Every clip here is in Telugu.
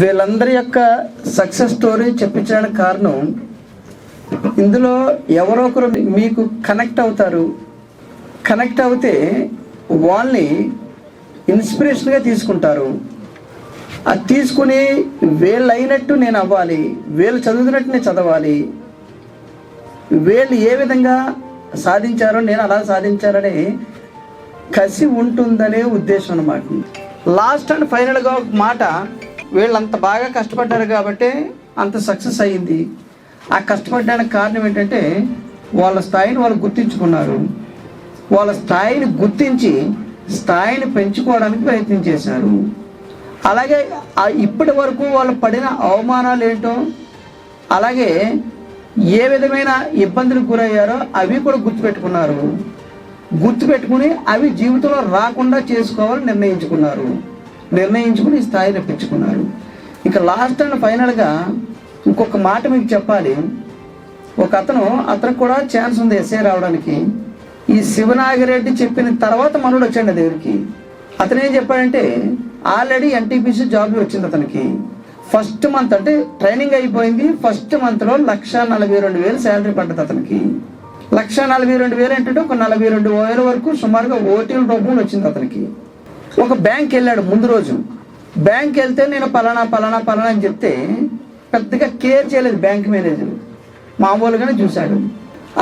వీళ్ళందరి యొక్క సక్సెస్ స్టోరీ చెప్పించడానికి కారణం ఇందులో ఎవరో ఒకరు మీకు కనెక్ట్ అవుతారు. కనెక్ట్ అవుతే వాళ్ళని ఇన్స్పిరేషన్గా తీసుకుంటారు. అది తీసుకుని వీళ్ళు అయినట్టు నేను అవ్వాలి వీళ్ళు చదువుతున్నట్టు నేను చదవాలి వీళ్ళు ఏ విధంగా సాధించారో నేను అలా సాధించాలని కసి ఉంటుందనే ఉద్దేశం అన్నమాట. లాస్ట్ అండ్ ఫైనల్గా ఒక మాట వీళ్ళు అంత బాగా కష్టపడ్డారు కాబట్టి అంత సక్సెస్ అయ్యింది. ఆ కష్టపడ్డానికి కారణం ఏంటంటే వాళ్ళ స్థాయిని వాళ్ళు గుర్తించుకున్నారు. వాళ్ళ స్థాయిని గుర్తించి స్థాయిని పెంచుకోవడానికి ప్రయత్నం చేశారు. అలాగే ఇప్పటి వరకు వాళ్ళు పడిన అవమానాలు ఏంటో అలాగే ఏ విధమైన ఇబ్బందులకు గురయ్యారో అవి కూడా గుర్తుపెట్టుకున్నారు. గుర్తుపెట్టుకుని అవి జీవితంలో రాకుండా చేసుకోవాలని నిర్ణయించుకున్నారు. నిర్ణయించుకుని ఈ స్థాయిలో పెంచుకున్నారు ఇక లాస్ట్ అండ్ ఫైనల్గా ఇంకొక మాట మీకు చెప్పాలి. ఒక అతను అతనికి కూడా ఛాన్స్ ఉంది ఎస్ఏ రావడానికి. ఈ శివనాగిరెడ్డి చెప్పిన తర్వాత మనోడు వచ్చాడు దగ్గరికి అతను ఏం చెప్పాడంటే ఆల్రెడీ ఎన్టీపీసీ జాబ్ వచ్చింది అతనికి. ఫస్ట్ మంత్ అంటే ట్రైనింగ్ అయిపోయింది. ఫస్ట్ మంత్లో లక్ష నలభై రెండు వేలు శాలరీ పడ్డది అతనికి. లక్ష నలభై రెండు వేలు ఏంటంటే ఒక నలభై రెండు వేల వరకు సుమారుగా ఓటీల రూపంలో వచ్చింది అతనికి. ఒక బ్యాంక్ వెళ్ళాడు ముందు రోజు. బ్యాంక్ వెళ్తే నేను పలానా పలానా పలానా అని చెప్తే పెద్దగా కేర్ చేయలేదు బ్యాంక్ మేనేజర్ మామూలుగానే చూశాడు.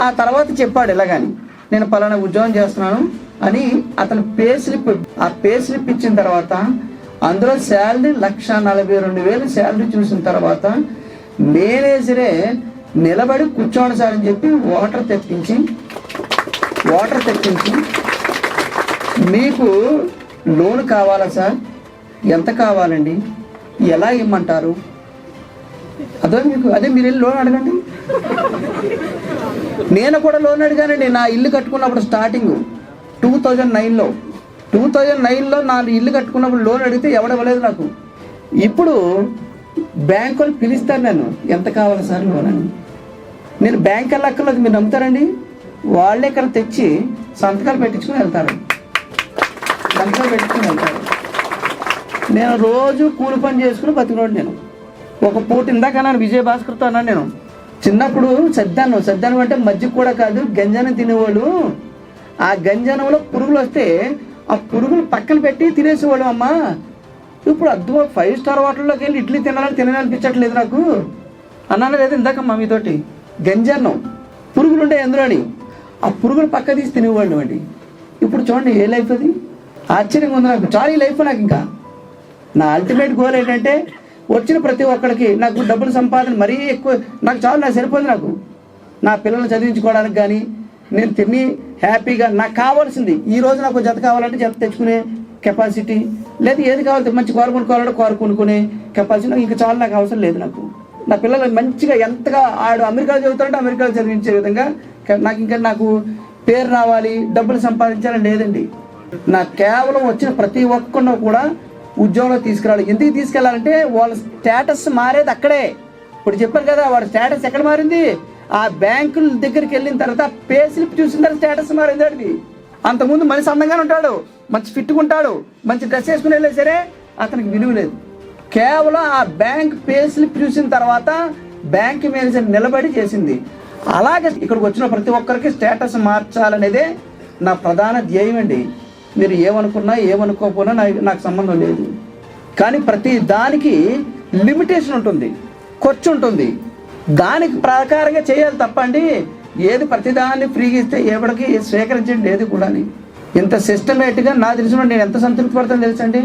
ఆ తర్వాత చెప్పాడు ఇలాగని నేను పలానా ఉద్యోగం చేస్తున్నాను అని అతను పే స్లిప్ ఆ పే స్లిప్ ఇచ్చిన తర్వాత అందులో శాలరీ లక్ష నలభై రెండు వేలు శాలరీ చూసిన తర్వాత మేనేజరే నిలబడి కూర్చోండి సార్ అని చెప్పి వాటర్ తెప్పించి వాటర్ తెప్పించి మీకు లోన్ కావాలా సార్? ఎంత కావాలండి? ఎలా ఇమ్మంటారు? అదే మీకు అదే మీరు వెళ్ళి లోన్ అడగండి. నేను కూడా లోన్ అడిగానండి నా ఇల్లు కట్టుకున్నప్పుడు స్టార్టింగ్ టూ థౌజండ్ నైన్లో టూ థౌజండ్ నైన్లో నా ఇల్లు కట్టుకున్నప్పుడు లోన్ అడిగితే ఎవడవ్వలేదు నాకు. ఇప్పుడు బ్యాంక్ వాళ్ళు పిలుస్తారు నన్ను ఎంత కావాలి సార్ లోన్ అని? నేను బ్యాంక్ వెళ్ళక్కర్లేదు మీరు నమ్ముతారండి? వాళ్ళే ఇక్కడ తెచ్చి సంతకాలు పెట్టించుకుని వెళ్తారు. సంతకాలు పెట్టుకుని వెళ్తారు నేను రోజు కూలి పని చేసుకుని బతికినోడు నేను. ఒక పూట ఇందాక అన్నాను విజయ భాస్కర్తో అన్నాను నేను. చిన్నప్పుడు సద్దాను సద్దాను అంటే మజ్జిగ కూడా కాదు గంజానం తినేవాళ్ళు. ఆ గంజనంలో పురుగులు వస్తే ఆ పురుగులు పక్కన పెట్టి తినేసేవాడు అమ్మా. ఇప్పుడు అద్దు ఫైవ్ స్టార్ హోటల్లోకి వెళ్ళి ఇడ్లీ తినాలని తినాలనిపించట్లేదు నాకు. అన్నాను లేదు ఇందాకమ్మా మీతోటి. గంజన్నం పురుగులు ఉండే ఎందులోని ఆ పురుగులు పక్క తీసి తినేవాళ్ళు అండి. ఇప్పుడు చూడండి ఏ లైఫ్ అది? ఆశ్చర్యంగా ఉంది నాకు. చాలా ఈ లైఫ్ నాకు ఇంకా. నా అల్టిమేట్ గోల్ ఏంటంటే వచ్చిన ప్రతి ఒక్కడికి నాకు డబ్బులు సంపాదన మరీ ఎక్కువ నాకు చాలు నాకు సరిపోయింది నాకు. నా పిల్లల్ని చదివించుకోవడానికి కానీ నేను తిని హ్యాపీగా నాకు కావాల్సింది ఈ రోజు నాకు జత కావాలంటే జత తెచ్చుకునే కెపాసిటీ లేదు ఏది కావాలి మంచి కూర కొనుక్కోవాలంటే కూర కొనుక్కునే కెపాసిటీ నాకు ఇంకా చాలు నాకు అవసరం లేదు నాకు. నా పిల్లలు మంచిగా ఎంతగా ఆడు అమెరికాలో చదువుతారంటే అమెరికాలో చదివించే విధంగా నాకు ఇంకా నాకు పేరు రావాలి డబ్బులు సంపాదించాలని లేదండి. నా కేవలం వచ్చిన ప్రతి ఒక్కరిని కూడా ఉద్యోగంలో తీసుకురావాలి. ఎందుకు తీసుకెళ్ళాలంటే వాళ్ళ స్టేటస్ మారేది అక్కడే. ఇప్పుడు చెప్పారు కదా వాడి స్టేటస్ ఎక్కడ మారింది? ఆ బ్యాంకుల దగ్గరికి వెళ్ళిన తర్వాత పే స్లిప్ చూసిన తర్వాత స్టేటస్ మారింది వాడిది. అంతకుముందు మనిషి అందంగానే ఉంటాడు మంచి ఫిట్గా ఉంటాడు మంచి డ్రెస్ వేసుకుని వెళ్ళే సరే అతనికి విలువ లేదు. కేవలం ఆ బ్యాంక్ పే స్లిప్ చూసిన తర్వాత బ్యాంక్ మేనేజర్ నిలబడి చేసింది. అలాగే ఇక్కడికి వచ్చిన ప్రతి ఒక్కరికి స్టేటస్ మార్చాలనేదే నా ప్రధాన ధ్యేయం అండి మీరు ఏమనుకున్నా ఏమనుకోకపోయినా నాకు నాకు సంబంధం లేదు. కానీ ప్రతి దానికి లిమిటేషన్ ఉంటుంది ఖర్చు ఉంటుంది. దానికి ప్రకారంగా చేయాలి తప్పండి. ఏది ప్రతిదాన్ని ఫ్రీగా ఇస్తే ఎవరికి స్వీకరించండి ఏది కూడా ఇంత సిస్టమేటిక్గా నా తెలిసిన నేను ఎంత సంతృప్తి పడతాను తెలుసండి?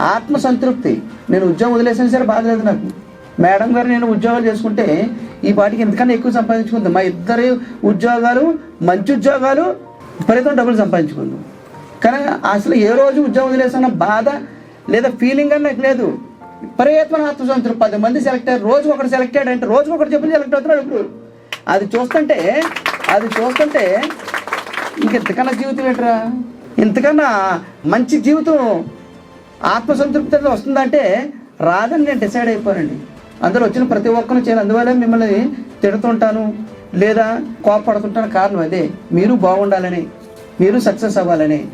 ఆత్మ సంతృప్తి. నేను ఉద్యోగం వదిలేసిన సరే బాధ లేదు నాకు. మేడం గారు నేను ఉద్యోగాలు చేసుకుంటే ఈ పాటికి ఎంతకన్నా ఎక్కువ సంపాదించుకుంది. మా ఇద్దరి ఉద్యోగాలు మంచి ఉద్యోగాలు ఫలితం డబ్బులు సంపాదించుకుందాం. కానీ అసలు ఏ రోజు ఉద్యోగం వదిలేసిన బాధ లేదా ఫీలింగ్ అని నాకు లేదు. విపరీతమైన ఆత్మసంతృప్తి పది మంది సెలెక్ట్ అయ్యారు. రోజు ఒకటి సెలెక్ట్ అయ్యాడు అంటే రోజు ఒకటి చెప్పి సెలెక్ట్ అవుతున్నాడు ఇప్పుడు. అది చూస్తుంటే అది చూస్తుంటే ఇంక ఇంతకన్నా జీవితం ఏంట్రా? ఇంతకన్నా మంచి జీవితం ఆత్మసంతృప్తి వస్తుందంటే రాదని నేను డిసైడ్ అయిపోయానండి. అందరూ వచ్చిన ప్రతి ఒక్కరు చేయను అందువల్ల మిమ్మల్ని తిడుతుంటాను లేదా కోపడుతుంటాను కారణం అదే. మీరు బాగుండాలని మీరు సక్సెస్ అవ్వాలని.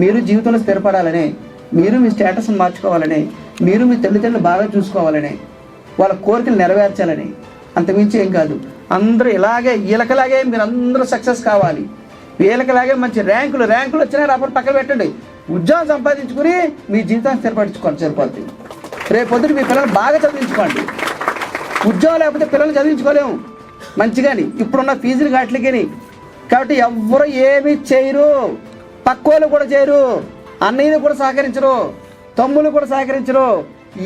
మీరు జీవితంలో స్థిరపడాలని మీరు మీ స్టేటస్ని మార్చుకోవాలని మీరు మీ తల్లిదండ్రులు బాగా చూసుకోవాలని వాళ్ళ కోరికలు నెరవేర్చాలని అంతమించి ఏం కాదు. అందరూ ఇలాగే వీళ్ళకిలాగే మీరు అందరూ సక్సెస్ కావాలి. వీళ్ళకిలాగే మంచి ర్యాంకులు ర్యాంకులు వచ్చినా రాకపోతే పక్కన పెట్టండి. ఉద్యోగం సంపాదించుకుని మీ జీవితాన్ని స్థిరపరచుకోండి సరిపోద్ది. రేపు పొద్దున మీ పిల్లలు బాగా చదివించుకోండి. ఉద్యోగం లేకపోతే పిల్లలు చదివించుకోలేము. మంచిగాని ఇప్పుడున్న ఫీజులు కాట్లకి కాబట్టి ఎవ్వరు ఏమీ చేయరు. పక్కోళ్ళు కూడా చేయరు అన్నయ్యలు కూడా సహకరించరు తమ్ముళ్ళు కూడా సహకరించరు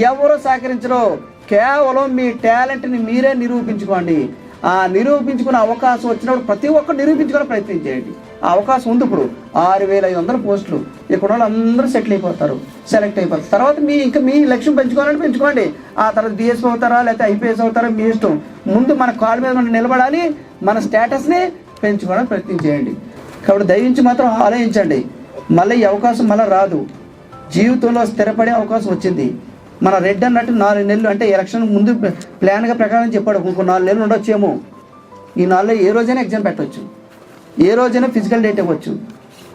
ఎవరు సహకరించరు. కేవలం మీ టాలెంట్ని మీరే నిరూపించుకోండి. ఆ నిరూపించుకునే అవకాశం వచ్చినప్పుడు ప్రతి ఒక్కరు నిరూపించుకునే ప్రయత్నం చేయండి. ఆ అవకాశం ఉంది ఇప్పుడు. ఆరు వేల ఐదు వందల పోస్టులు. ఇక్కడ వాళ్ళు అందరూ సెటిల్ అయిపోతారు సెలెక్ట్ అయిపోతారు. తర్వాత మీ ఇంకా మీ లక్ష్యం పెంచుకోవాలని పెంచుకోండి. ఆ తర్వాత డిఎస్పీ అవుతారా లేకపోతే ఐపీఎస్ అవుతారా మీ ఇష్టం. ముందు మన కాళ్ళ మీద మనం నిలబడాలి మన స్టేటస్ని పెంచుకోవడానికి ప్రయత్నం చేయండి. కాబట్టి దయించి మాత్రం ఆలోచించండి మళ్ళీ ఈ అవకాశం మళ్ళీ రాదు. జీవితంలో స్థిరపడే అవకాశం వచ్చింది. మన రెడ్ అన్నట్టు నాలుగు నెలలు అంటే ఎలక్షన్ ముందు ప్లాన్గా ప్రకారం చెప్పాడు. ఇంకో నాలుగు నెలలు ఉండొచ్చేమో. ఈ నాలుగు ఏ రోజైనా ఎగ్జామ్ పెట్టవచ్చు ఏ రోజైనా ఫిజికల్ డేట్ ఇవ్వచ్చు.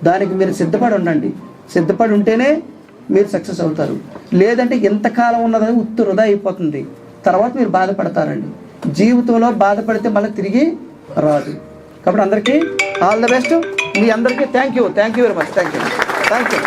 దానికి మీరు సిద్ధపడి ఉండండి. సిద్ధపడి ఉంటేనే మీరు సక్సెస్ అవుతారు. లేదంటే ఎంతకాలం ఉన్నదని ఉత్తు వృధా అయిపోతుంది. తర్వాత మీరు బాధపడతారండి. జీవితంలో బాధపడితే మళ్ళీ తిరిగి రాదు. కాబట్టి అందరికీ ఆల్ ద బెస్ట్ మీ అందరికీ thank you thank you very much thank you thank you